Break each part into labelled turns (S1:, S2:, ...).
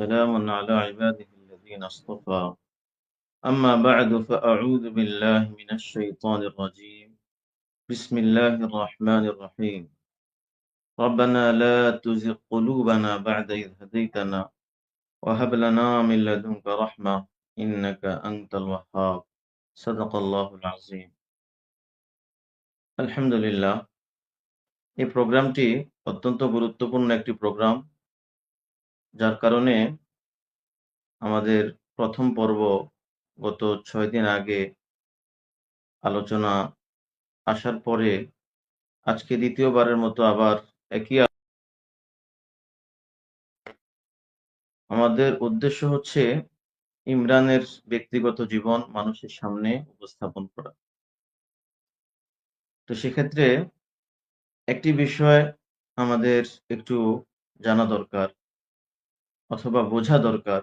S1: سلام على عباده الذين اصطفى أما بعد فأعوذ بالله من الشيطان الرجيم بسم الله الرحمن الرحيم ربنا لا تزغ قلوبنا بعد إذ هديتنا وهب لنا من لدنك رحمة إنك أنت الوهاب صدق الله العظيم আলহামদুলিল্লাহ এই প্রোগ্রামটি অত্যন্ত গুরুত্বপূর্ণ একটি প্রোগ্রাম যার কারণে আমাদের প্রথম পর্ব গত ছয় দিন আগে আলোচনা আসার পরে আজকে দ্বিতীয়বারের মতো আবার একই আমাদের উদ্দেশ্য হচ্ছে ইমরানের ব্যক্তিগত জীবন মানুষের সামনে উপস্থাপন করা। তো সেক্ষেত্রে একটি বিষয় আমাদের একটু জানা দরকার। অথবা বোঝা দরকার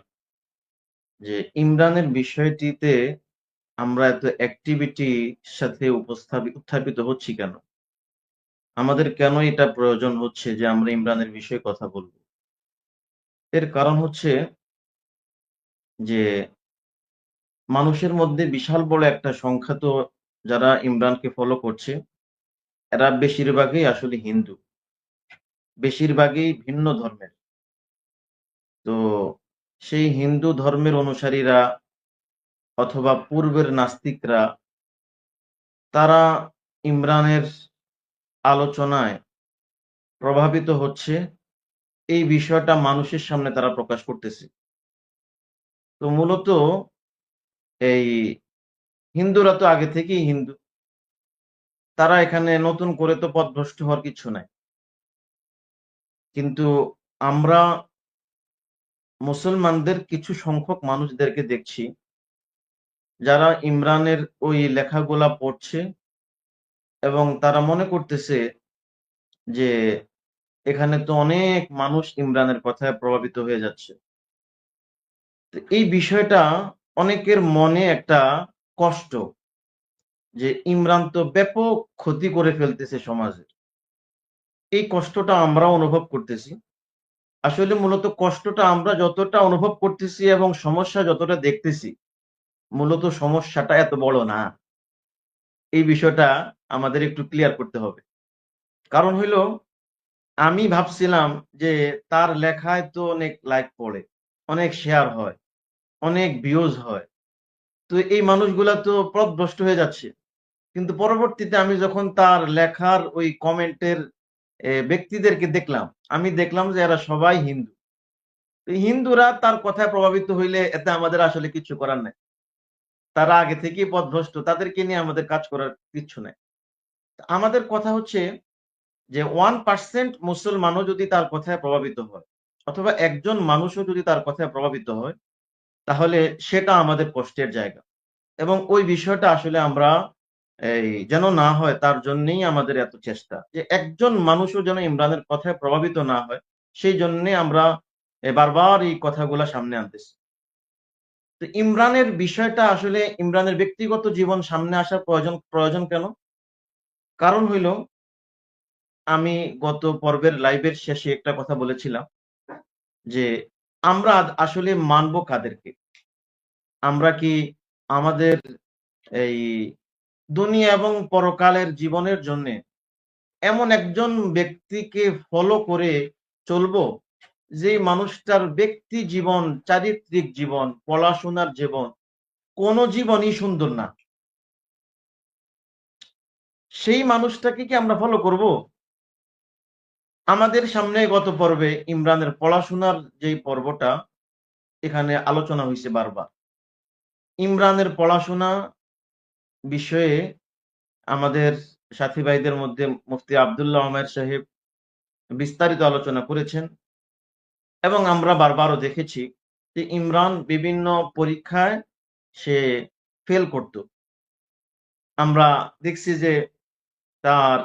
S1: যে ইমরানের বিষয়টিতে আমরা এত অ্যাক্টিভিটির সাথে উত্থাপিত হচ্ছি কেন? আমাদের কেন এটা প্রয়োজন হচ্ছে যে আমরা ইমরানের বিষয়ে কথা বলব? এর কারণ হচ্ছে যে মানুষের মধ্যে বিশাল বড় একটা সংখ্যা তো যারা ইমরানকে ফলো করছে, এরা বেশিরভাগই আসলে হিন্দু। বেশিরভাগই ভিন্ন ধর্মের। তো সেই হিন্দু ধর্মের অনুসারীরা অথবা পূর্বের নাস্তিকরা তারা ইমরানের আলোচনায় প্রভাবিত হচ্ছে, এই বিষয়টা মানুষের সামনে তারা প্রকাশ করতেছে। তো মূলত এই হিন্দুরা তো আগে থেকেই হিন্দু। তারা এখানে নতুন করে তো পথভ্রষ্ট হওয়ার কিছু নাই। কিন্তু আমরা মুসলমানদের কিছু সংখ্যক মানুষদেরকে দেখছি, যারা ইমরানের ওই লেখাগুলা পড়ছে এবং তারা মনে করতেছে যে এখানে তো অনেক মানুষ ইমরানের কথায় প্রভাবিত হয়ে যাচ্ছে। এই বিষয়টা অনেকের মনে একটা কষ্ট যে ইমরান তো ব্যাপক ক্ষতি করে ফেলতেছে সমাজের এই কষ্টটা আমরা অনুভব করতেছি। আসলে মূলত কষ্টটা আমরা যতটা অনুভব করতেছি এবং সমস্যা যতটা দেখতেছি, মূলত সমস্যাটা এত বড় না। এই বিষয়টা আমাদের একটু ক্লিয়ার করতে হবে। কারণ হইল, আমি ভাবছিলাম যে তার লেখায় তো অনেক লাইক পড়ে, অনেক শেয়ার হয়, অনেক ভিউজ হয়। তো এই মানুষগুলা তো পথভ্রষ্ট হয়ে যাচ্ছে। কিন্তু পরবর্তীতে আমি যখন তার লেখার ওই কমেন্টের ব্যক্তিদেরকে দেখলাম। আমি দেখলাম যে এরা সবাই হিন্দু। হিন্দুরা তার কথায় প্রভাবিত হইলে এতে আমাদের আসলে কিছু করার নেই। তারা আগে থেকেই পথভ্রষ্ট, তাদেরকে নিয়ে আমাদের কাজ করার কিচ্ছু নেই। আমাদের কথা হচ্ছে যে ওয়ান পার্সেন্ট মুসলমানও যদি তার কথায় প্রভাবিত হয়, অথবা একজন মানুষও যদি তার কথায় প্রভাবিত হয়, তাহলে সেটা আমাদের কষ্টের জায়গা। এবং ওই বিষয়টা আসলে আমরা এই যেন না হয় তার জন্যেই আমাদের এত চেষ্টা। যে একজন মানুষও যেন ইমরানের কথায় প্রভাবিত না হয়, সেই জন্যে আমরা বারবার এই কথাগুলা সামনে আনতেছি। তো ইমরানের বিষয়টা আসলে ইমরানের ব্যক্তিগত জীবন সামনে আসার প্রয়োজন প্রয়োজন কেন? কারণ হইল, আমি গত পর্বের লাইভের শেষে একটা কথা বলেছিলাম যে আমরা আসলে মানব কাদেরকে? আমরা কি আমাদের এই দুনিয়া এবং পরকালের জীবনের জন্য এমন একজন ব্যক্তিকে ফলো করে চলবো যে মানুষটার ব্যক্তি জীবন, চারিত্রিক জীবন, পড়াশোনার জীবন, কোন জীবনই সুন্দর না। সেই মানুষটাকে কি আমরা ফলো করব? আমাদের সামনে গত পর্বে ইমরানের পড়াশোনার যে পর্বটা, এখানে আলোচনা হয়েছে বারবার। ইমরানের পড়াশোনা বিষয়ে আমাদের সাথী ভাইদের মধ্যে মুফতি আবদুল্লাহ আহমেদ সাহেব বিস্তারিত আলোচনা করেছেন এবং আমরা বারবারও দেখেছি যে ইমরান বিভিন্ন পরীক্ষায় সে ফেল করত। আমরা দেখছি যে তার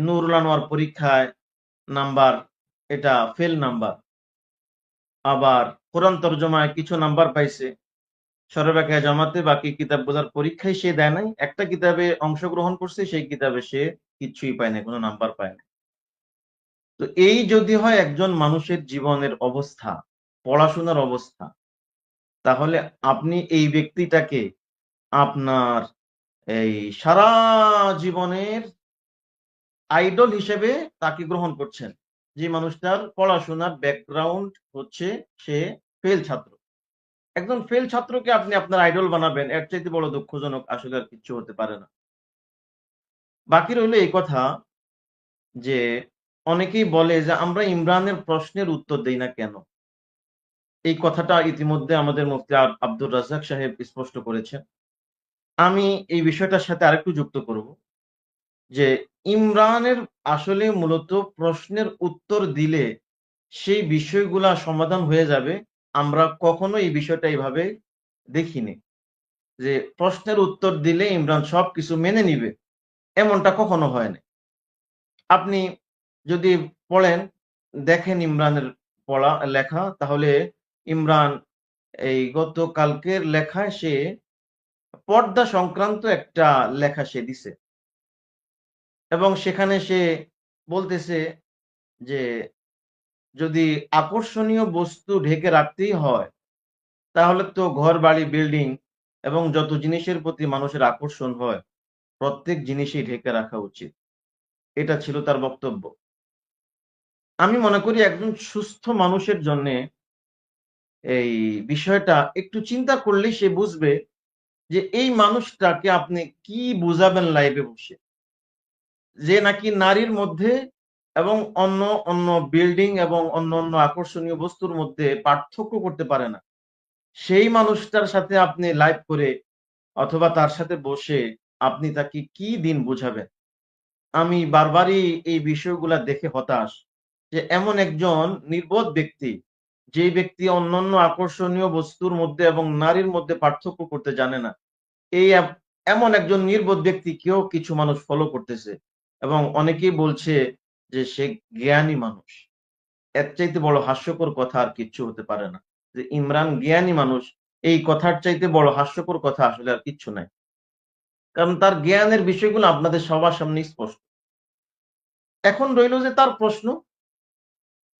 S1: নুরুল আনোয়ার পরীক্ষায় নাম্বার, এটা ফেল নাম্বার। আবার কোরআন তর্জমায় কিছু নাম্বার পাইছে। সরবাকায় জমাতে, বাকি কিতাব বোঝার পরীক্ষায় সে দেয় নাই। একটা কিতাবে অংশগ্রহণ করছে, সেই কিতাবে সে কিছুই পায় না কোনো নাম্বার পায় না তো এই যদি হয় একজন মানুষের জীবনের অবস্থা, পড়াশোনার অবস্থা, তাহলে আপনি এই ব্যক্তিটাকে আপনার এই সারা জীবনের আইডল হিসেবে তাকে গ্রহণ করছেন। যে মানুষটার পড়াশোনার ব্যাকগ্রাউন্ড হচ্ছে সে ফেল ছাত্র। একজন ফেল ছাত্রকে আপনি আপনার আইডল বানাবেন, এর চাইতে বড় দুঃখজনক আসলে আর কিচ্ছু হতে পারে না। বাকি রইল এই কথা যে, অনেকেই বলে যে, আমরা ইমরানের প্রশ্নের উত্তর দেই না কেন? এই কথাটা ইতিমধ্যে আমাদের মুফতি আব- আব্দুর রাজাক সাহেব স্পষ্ট করেছেন। আমি এই বিষয়টার সাথে আরেকটু যুক্ত করব যে, ইমরানের আসলে মূলত প্রশ্নের উত্তর দিলে সেই বিষয়গুলা সমাধান হয়ে যাবে আমরা কখনো এই বিষয়টা এইভাবে দেখিনি যে প্রশ্নের উত্তর দিলে ইমরান সবকিছু মেনে নিবে। এমনটা কখনো হয় না আপনি যদি পড়েন, দেখেন ইমরানের পড়া, লেখা, তাহলে ইমরান এই গতকালকের লেখায় সে পর্দা সংক্রান্ত একটা লেখা সে দিছে। এবং সেখানে সে বলতেছে যে যদি আকর্ষণীয় বস্তু ঢেকে রাখতেই হয়, তাহলে তো ঘর, বাড়ি বিল্ডিং এবং যত জিনিসের প্রতি মানুষের আকর্ষণ হয়, প্রত্যেক জিনিসই ঢেকে রাখা উচিত। এটা ছিল তার বক্তব্য। আমি মনে করি একজন সুস্থ মানুষের জন্য এই বিষয়টা একটু চিন্তা করলেই সে বুঝবে যে এই মানুষটাকে আপনি কি বুঝাবেন লাইভে বসে। যে নাকি নারীর মধ্যে এবং অন্য অন্য বিল্ডিং এবং অন্য অন্য আকর্ষণীয় বস্তুর মধ্যে পার্থক্য করতে পারে না। সেই মানুষটার সাথে আপনি লাইভ করে অথবা তার সাথে বসে আপনি তাকে কি দিন বুঝাবেন? আমি বারবারই এই বিষয়গুলা দেখে হতাশ যে এমন একজন নির্বোধ ব্যক্তি, যে ব্যক্তি অন্যান্য আকর্ষণীয় বস্তুর মধ্যে এবং নারীর মধ্যে পার্থক্য করতে জানে না। এই এমন একজন নির্বোধ ব্যক্তিকেও কিছু মানুষ ফলো করতেছে এবং অনেকেই বলছে যে সে জ্ঞানী মানুষ। এর চাইতে বড় হাস্যকর কথা আর কিচ্ছু হতে পারে না। যে ইমরান জ্ঞানী মানুষ, এই কথার চাইতে বড় হাস্যকর কথা আসলে আর কিচ্ছু নাই। কারণ তার জ্ঞানের বিষয়গুলো আপনাদের সবার সামনে স্পষ্ট। এখন রইল যে তার প্রশ্ন,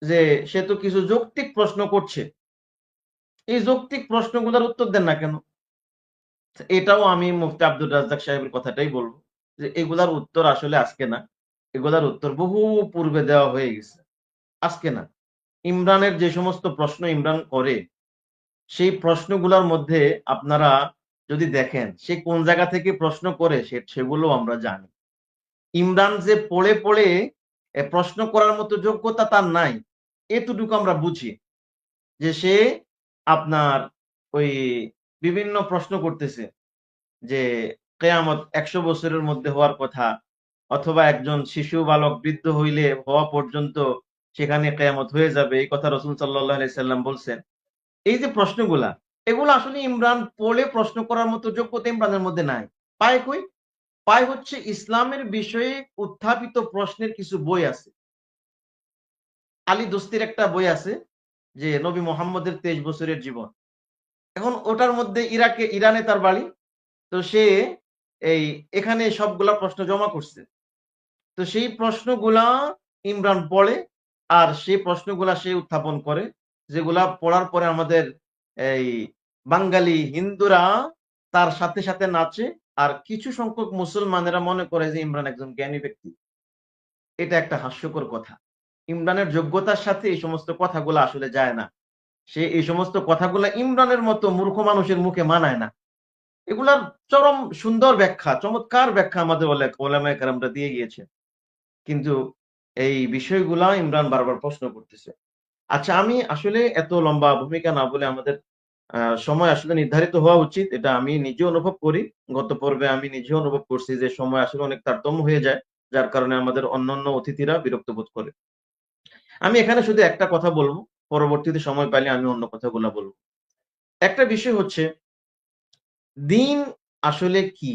S1: যে সে তো কিছু যৌক্তিক প্রশ্ন করছে। এই যৌক্তিক প্রশ্নগুলোর উত্তর দেন না কেন? এটাও আমি মুফতি আব্দুর রাজ্জাক সাহেবের কথাটাই বলব যে এগুলার উত্তর আসলে আজকে না। এগুলার উত্তর বহু পূর্বে দেওয়া হয়ে গেছে। আজকে না, ইমরানের যে সমস্ত প্রশ্ন ইমরান করে, সেই প্রশ্নগুলোর মধ্যে আপনারা যদি দেখেন, সে কোন জায়গা থেকে প্রশ্ন করে সেগুলো আমরা জানি। ইমরান যে পড়ে পড়ে প্রশ্ন করার মতো যোগ্যতা তার নাই। এতটুকু আমরা বুঝি যে সে আপনার ওই বিভিন্ন প্রশ্ন করতেছে যে কেয়ামত একশো বছরের মধ্যে হওয়ার কথা অথবা একজন শিশু বালক বৃদ্ধ হইলে হওয়া পর্যন্ত সেখানে কেয়ামত হয়ে যাবে, এই কথা রসুল সাল্লাহ সাল্লাম বলছেন। এই যে প্রশ্নগুলা, এগুলো আসলে ইমরান পড়ে প্রশ্ন করার মতো যোগ্যতা ইমরানের মধ্যে নাই। পায় কই? পায় হচ্ছে ইসলামের বিষয়ে উত্থাপিত প্রশ্নের কিছু বই আছে। আলী দোস্তির একটা বই আছে যে নবী মোহাম্মদের তেইশ বছরের জীবন। এখন ওটার মধ্যে ইরাকে, ইরানে তার বাড়ি। তো সে এই এখানে সবগুলা প্রশ্ন জমা করছে। তো সেই প্রশ্নগুলা ইমরান পড়ে আর সেই প্রশ্নগুলা সে উত্থাপন করে, যেগুলা পড়ার পরে আমাদের এই বাঙালি হিন্দুরা তার সাথে সাথে নাচে আর কিছু সংখ্যক মুসলমানেরা মনে করে যে ইমরান একজন জ্ঞানী ব্যক্তি। এটা একটা হাস্যকর কথা। ইমরানের যোগ্যতার সাথে এই সমস্ত কথাগুলো আসলে যায় না। সে এই সমস্ত কথাগুলো ইমরানের মতো মূর্খ মানুষের মুখে মানায় না। এগুলার চরম সুন্দর ব্যাখ্যা, চমৎকার ব্যাখ্যা আমাদের ওলামায় কারামরা দিয়ে গিয়েছে। কিন্তু এই বিষয়গুলা ইমরান বারবার প্রশ্ন করতেছে। আচ্ছা আমি আসলে এত লম্বা ভূমিকা না বলে আমাদের সময় আসলে নির্ধারিত হওয়া উচিত, এটা আমি নিজে অনুভব করি। গত পর্বে আমি নিজে অনুভব করছি যে সময় আসলে অনেক তারতম্য হয়ে যায়, যার কারণে আমাদের অন্যান্য অতিথিরা বিরক্ত বোধ করে। আমি এখানে শুধু একটা কথা বলব, পরবর্তীতে সময় পাইলে আমি অন্য কথাগুলো বলব। একটা বিষয় হচ্ছে, দিন আসলে কি?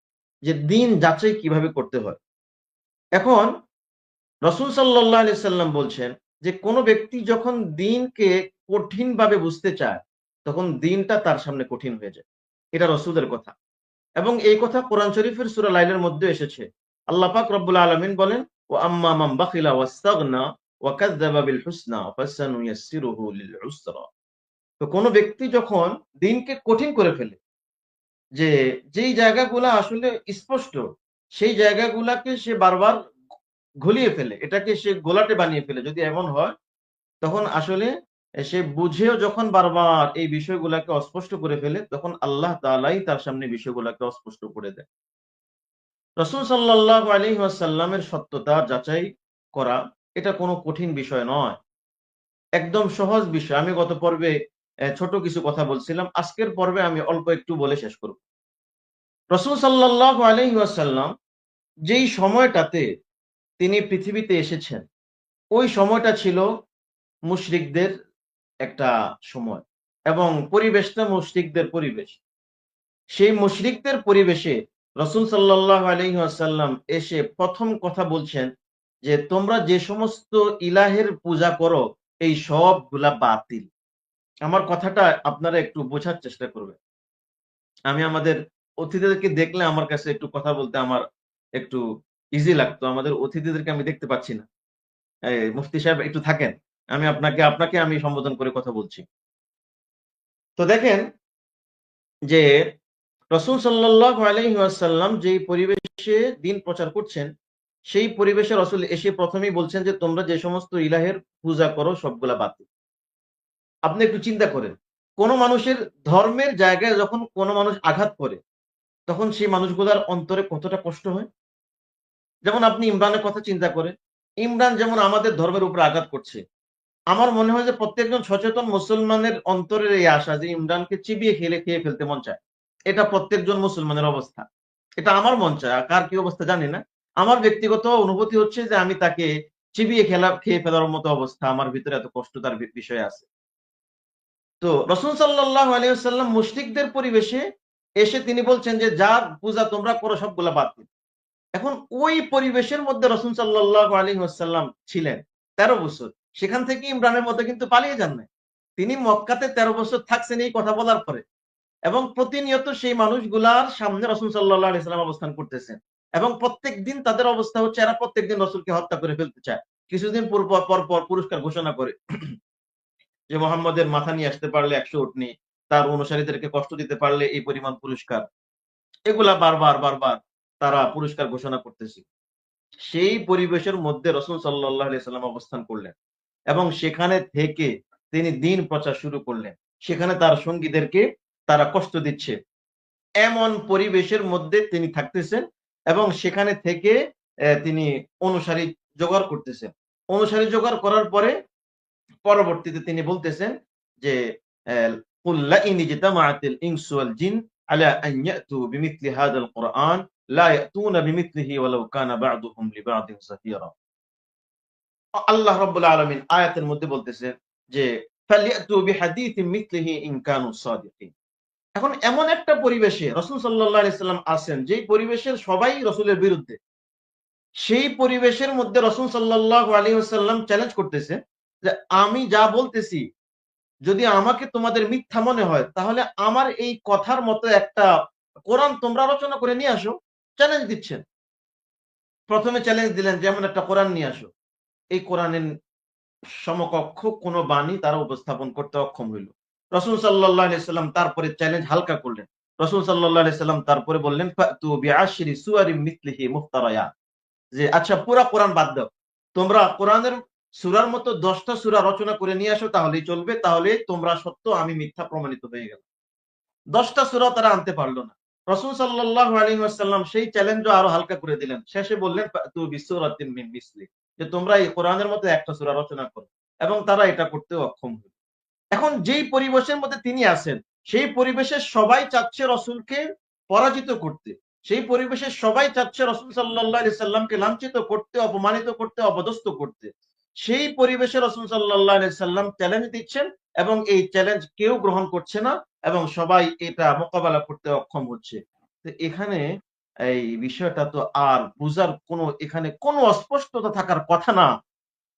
S1: যে দিন যাচাই কীভাবে করতে হয়। এখন রসুল আলাইহি সাল্লাম বলছেন যে কোন ব্যক্তি যখন দিনকে কঠিনভাবে বুঝতে চায়, তখন দিনটা তার সামনে কঠিন হয়ে যায়। এটা রসুলের কথা। এবং এই কথা কোরআন শরীফের সূরা লাইলের মধ্যে এসেছে। আল্লাহ পাক রব্বুল আলামিন বলেন, ও আম্মা মান বাখিলা ওয়াস্তাগনা ওয়া কাযযাবা বিল হুসনা ফাসানুইয়াসসিরুহু লিল উসরা।" তো কোন ব্যক্তি যখন দিনকে কঠিন করে ফেলে, যে যেই জায়গাগুলা আসলে স্পষ্ট, সেই জায়গাগুলাকে সে বারবার ঘুলিয়ে ফেলে। এটাকে সে গোলাটে বানিয়ে ফেলে। যদি এমন হয়, তখন আসলে সে বুঝেও যখন বারবার এই বিষয়গুলাকে অস্পষ্ট করে ফেলে, তখন আল্লাহ তাআলাই তার সামনে বিষয়গুলাকে অস্পষ্ট করে দেয়। রাসূল সাল্লাল্লাহু আলী ওয়াসাল্লামের সত্যতা যাচাই করা এটা কোনো কঠিন বিষয় নয়। একদম সহজ বিষয়। আমি গত পর্বে ছোট কিছু কথা বলছিলাম। আজকের পর্বে আমি অল্প একটু বলে শেষ করব। রাসূল সাল্লাল্লাহু আলাইহি ওয়াসাল্লাম যেই সময়টাতে তিনি পৃথিবীতে এসেছেন, ওই সময়টা ছিল মুশরিকদের একটা সময় এবং পরিবেশটা মুশরিকদের পরিবেশ। সেই মুশরিকদের পরিবেশে রাসূল সাল্লাল্লাহু আলাইহি ওয়াসাল্লাম এসে প্রথম কথা বলছেন যে, "তোমরা যে সমস্ত ইলাহের পূজা করো, এই সবগুলা বাতিল।" আমার কথাটা আপনারা একটু বোঝার চেষ্টা করবেন। আমি আমাদের অতিথিদেরকে দেখলে আমার কাছে একটু কথা বলতে আমার একটু ইজি লাগতো। আমাদের অতিথিদেরকে আমি দেখতে পাচ্ছি না। মুফতি সাহেব একটু থাকেন। আমি আপনাকে আপনাকে আমি সম্বোধন করে কথা বলছি। তো দেখেন যে রসুল ওয়াসাল্লাম যেই পরিবেশে দিন প্রচার করছেন, সেই পরিবেশে রাসূল এসে প্রথমেই বলছেন যে, "তোমরা যে সমস্ত ইলাহের পূজা করো সবগুলা বাতিল।" আপনি একটু চিন্তা করেন। কোন মানুষের ধর্মের জায়গায় যখন কোন মানুষ আঘাত করে, তখন সেই মানুষগুলার অন্তরে কতটা কষ্ট হয়? যেমন আপনি ইমরানের কথা চিন্তা করেন। ইমরান যেমন আমাদের ধর্মের উপরে আঘাত করছে। আমার মনে হয় যে প্রত্যেকজন সচেতন মুসলমানের অন্তরের এই আশা যে ইমরানকে চিবিয়ে খেলে খেয়ে ফেলতে মন চায়। এটা প্রত্যেকজন মুসলমানের অবস্থা। এটা আমার মন চায়। কার কি অবস্থা জানি না। আমার ব্যক্তিগত অনুভূতি হচ্ছে যে আমি তাকে চিবিয়ে খেলা খেয়ে ফেলার মতো অবস্থা আমার ভিতরে এত কষ্ট তার বিষয় আছে। তো রাসূল সাল্লাল্লাহু আলাইহি ওয়াসাল্লাম মুশরিকদের পরিবেশে এসে তিনি বলছেন যে, "যার পূজা তোমরা করো সবগুলা বাতিল।" এখন ওই পরিবেশের মধ্যে রাসূল সাল্লাল্লাহু আলাইহি ওয়াসাল্লাম ছিলেন ১৩ বছর। সেখান থেকে ইমরানের মতো কিন্তু পালিয়ে যান নাই। তিনি মক্কাতে ১৩ বছর থাকছেন এই কথা বলার পরে। এবং প্রতিনিয়ত সেই মানুষগুলার সামনে রাসূল সাল্লাল্লাহু আলাইহি ওয়াসাল্লাম অবস্থান করতেছেন। এবং প্রত্যেকদিন তাদের অবস্থা হচ্ছে এরা প্রত্যেকদিন রসুলকে হত্যা করে ফেলতে চায়। কিছুদিন পর, পর পুরস্কার ঘোষণা করে। যে মোহাম্মদের মাথা নিয়ে আসতে পারলে ১০০ উটনি, তার অনুসারীদেরকে কষ্ট দিতে পারলে এই পরিমাণ পুরস্কার। এগুলা বারবার, বারবার তারা পুরস্কার ঘোষণা করতেছে। সেই পরিবেশের মধ্যে রাসূল সাল্লাল্লাহু আলাইহি ওয়াসাল্লাম অবস্থান করলেন। এবং সেখানে থেকে তিনি দিন প্রচার শুরু করলেন। সেখানে তার সঙ্গীদেরকে তারা কষ্ট দিচ্ছে। এমন পরিবেশের মধ্যে তিনি থাকতেছেন এবং সেখানে থেকে তিনি অনুসারী জোগাড় করতেছেন। অনুসারী জোগাড় করার পরে পরবর্তীতে তিনি বলতেছেন যে, এ "কুল লাইন ইজতামাআতিল ইনসু ওয়াল জিন আলা আন ইয়াতু বিমিথলি হাযাল কুরআন লা ইয়াতুনা বিমিথলিহি ওয়ালাউ কানা বা'দুহুম লিবা'দিন যাহিরা।" আল্লাহ রাব্বুল আলামিন আয়াতের মধ্যে বলতেছেন যে, "ফালইয়াতু বিহাদিথিম মিথলিহি ইন কানু সাদিকিন।" এখন এমন একটা পরিবেশে রাসূল সাল্লাল্লাহু সাল্লাম আছেন যেই পরিবেশের সবাই রাসূলের বিরুদ্ধে। সেই পরিবেশের মধ্যে রাসূল সাল্লাল্লাহু আলাইহি ওয়াসাল্লাম চ্যালেঞ্জ করতেছে "আমি যা বলতেছি যদি আমাকে তোমাদের মিথ্যা মনে হয় তাহলে আমার এই কথার মতো একটা কোরআন তোমরা আলোচনা করে নিয়ে আসো।" চ্যালেঞ্জ দিচ্ছেন। প্রথমে চ্যালেঞ্জ দিলেন যে, "এমন একটা কোরআন নিয়ে আসো।" এই কোরআনের সমকক্ষ কোন বাণী তারা উপস্থাপন করতে অক্ষম হইল। রসুল সাল্লাল্লাহু সাল্লাম তারপরে চ্যালেঞ্জ হালকা করলেন। রসুল সাল্লাল্লাহু সাল্লাম তারপরে বললেন। যে আচ্ছা পুরা কোরআন বাদ দাও। তোমরা কোরআনের সূরার মতো ১০ টা সূরা রচনা করে নিয়ে আসো তাহলেই চলবে। তাহলেই তোমরা সত্য আমি মিথ্যা প্রমাণিত হয়ে গেলাম। ১০ টা সূরাও তারা আনতে পারল না। রাসূল সাল্লাল্লাহু আলাইহি ওয়াসাল্লাম সেই চ্যালেঞ্জও আরও হালকা করে দিলেন। শেষে বললেন, "ফাতু বিসূরাতিন মিন মিসলি।" যে তোমরা এই কোরআনের মতো একটা সূরা রচনা করো। এবং তারা এটা করতে অক্ষম হলো। এখন যেই পরিবেশের মধ্যে তিনি আছেন, সেই পরিবেশের সবাই চাচ্ছে রাসূলকে পরাজিত করতে। সেই পরিবেশের সবাই চাচ্ছে রসুল আলাইহি সাল্লামকে লাঞ্ছিত করতে, অপমানিত করতে, অপদস্থ করতে। সেই পরিবেশে রসুল সাল্লাহ সাল্লাম চ্যালেঞ্জ দিচ্ছেন এবং এই চ্যালেঞ্জ কেউ গ্রহণ করছে না এবং সবাই এটা মোকাবেলা করতে অক্ষম হচ্ছে। তো এখানে এই বিষয়টা তো আর বুঝার কোনো, এখানে কোনো অস্পষ্টতা থাকার কথা না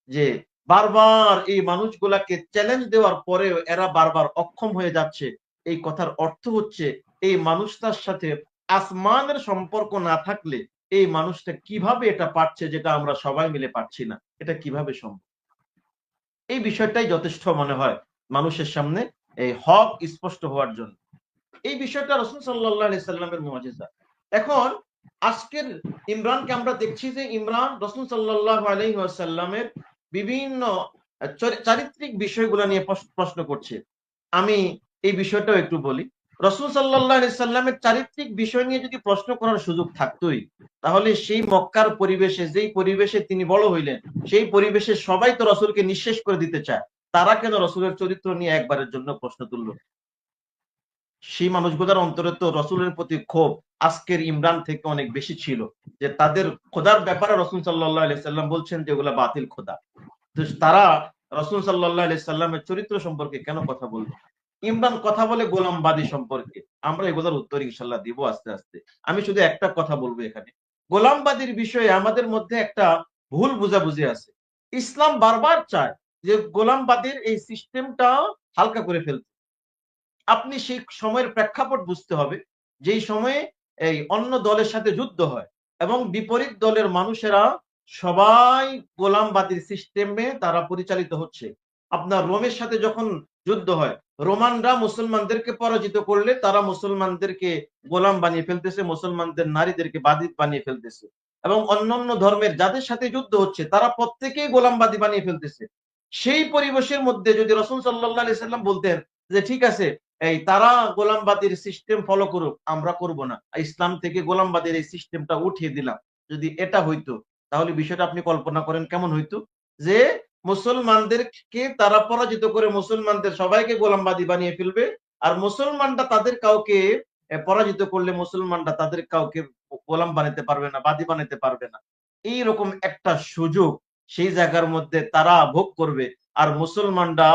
S1: যে বারবার এই মানুষগুলাকে চ্যালেঞ্জ দেওয়ার পরেও এরা বারবার অক্ষম হয়ে যাচ্ছে। এই কথার অর্থ হচ্ছে এই মানুষটার সাথে আসমানের সম্পর্ক না থাকলে এই মানুষটা কীভাবে এটা পারছে যেটা আমরা সবাই মিলে পারছি না? এটা কীভাবে সম্ভব? এই বিষয়টাই যথেষ্ট মনে হয় মানুষের সামনে এই হক স্পষ্ট হওয়ার জন্য। এই বিষয়টা রসুল সাল্লাহ সাল্লামের মজেজা। এখন আজকের ইমরানকে আমরা দেখছি যে ইমরান রসুল সাল্লাহ আলহিহাসাল্লামের বিভিন্ন চারিত্রিক বিষয়গুলো নিয়ে প্রশ্ন করছে। আমি এই বিষয়টাও একটু বলি। রসুল সাল্লাহ চারিত্রিক বিষয় নিয়ে যদি প্রশ্ন করার সুযোগ থাকতোই, তাহলে সেই মক্কার পরিবেশে, যেই পরিবেশে তিনি বড় হইলেন, সেই পরিবেশে সবাই তো রসুলকে নিঃশেষ করে দিতে চায়। তারা কেন রসুলের চরিত্র নিয়ে একবারের জন্য প্রশ্ন তুলল? সেই মানুষগুলোর অন্তরে তো রসুলের প্রতি ক্ষোভ আজকের ইমরান থেকে অনেক বেশি ছিল, যে তাদের খোদার ব্যাপারে রসুল সাল্লাহ সাল্লাম বলছেন যে ওগুলা বাতিল খোদা। তো তারা রসুল সাল্লাহ সাল্লামের চরিত্র সম্পর্কে কেন কথা বলব ইমরান কথা বলে গোলামবাদী সম্পর্কে। আমরা এগুলোর উত্তর ইনশাল্লাহ দিব আস্তে আস্তে। আমি শুধু একটা কথা বলব এখানে। গোলামবাদীর বিষয়ে আমাদের মধ্যে একটা ভুল বুঝাবুঝি আছে। ইসলাম বারবার চায় যে গোলামবাদীর এই সিস্টেমটা হালকা করে ফেলতে। আপনি সেই সময়ের প্রেক্ষাপট বুঝতে হবে, যেই সময়ে এই অন্য দলের সাথে যুদ্ধ হয় এবং বিপরীত দলের মানুষেরা সবাই গোলামবাদীর সিস্টেমে তারা পরিচালিত হচ্ছে। আপনার রোমের সাথে যখন যুদ্ধ হয়, রোমানরা মুসলমানদেরকে পরাজিত করলে তারা মুসলমানদেরকে গোলাম বানিয়ে ফেলতেছে, মুসলমানদের নারীদেরকে বাদী বানিয়ে ফেলতেছে। এবং অন্যান্য ধর্মের যাদের সাথে যুদ্ধ হচ্ছে, তারা প্রত্যেকেই গোলামবাদী বানিয়ে ফেলতেছে। সেই পরিবেশের মধ্যে যদি রসুল সাল্লাহ সাল্লাম বলতেন যে, ঠিক আছে, এই তারা গোলামবাদীর সিস্টেম ফলো করুক, আমরা করব না। ইসলাম থেকে গোলামবাদীর এই সিস্টেমটা উঠিয়ে দিলাম। যদি এটা হইতো, তাহলে বিষয়টা আপনি কল্পনা করেন কেমন হইতো? যে মুসলমানদেরকে তারা পরাজিত করে মুসলমানদের সবাইকে গোলামবাদী বানিয়ে ফেলবে। আর মুসলমানরা তাদের কাউকে পরাজিত করলে মুসলমানরা তাদের কাউকে গোলাম বানাতে পারবে না, বাদী বানাতে পারবে না। এই রকম একটা সুযোগ সেই জায়গার মধ্যে তারা ভোগ করবে। আর মুসলমানরা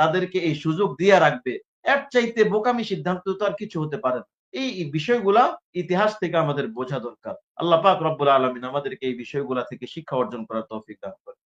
S1: তাদেরকে এই সুযোগ দিয়ে রাখবে। এর চাইতে বোকামি সিদ্ধান্ত তো আর কিছু হতে পারে এই বিষয়গুলা ইতিহাস থেকে আমাদের বোঝা দরকার। আল্লাহ পাক রব্বুল আলমিন আমাদেরকে এই বিষয়গুলা থেকে শিক্ষা অর্জন করার তৌফিক দান করে